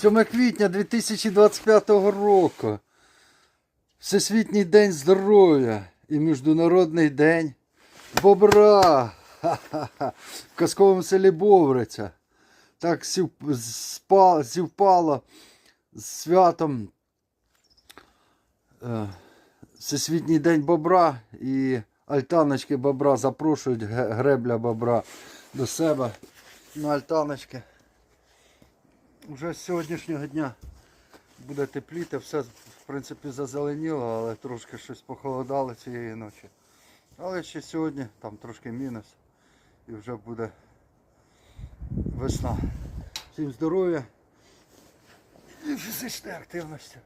7 квітня 2025 року. Всесвітній день здоров'я і Міжнародний день бобра. В казковому селі Бовриця. Так зівпало з святом е, Всесвітній день бобра і альтаночки бобра запрошують гребля бобра до себе на альтаночки. Вже з сьогоднішнього дня буде тепліти, все в принципі зазеленіло, але трошки щось похолодало цієї ночі. Але ще сьогодні там трошки мінус і вже буде весна. Всім здоров'я і фізичної активності.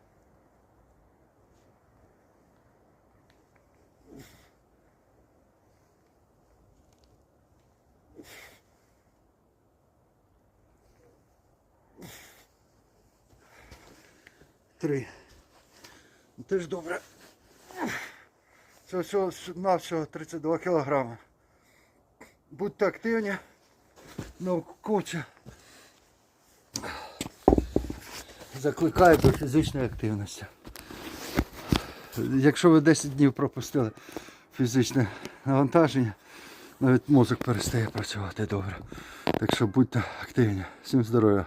Три. Ну, Теж добре. Це всього навсього 32 кілограми. Будьте активні. Науковця. Закликаю до фізичної активності. Якщо ви 10 днів пропустили фізичне навантаження, навіть мозок перестає працювати добре. Так що будьте активні. Всім здоров'я.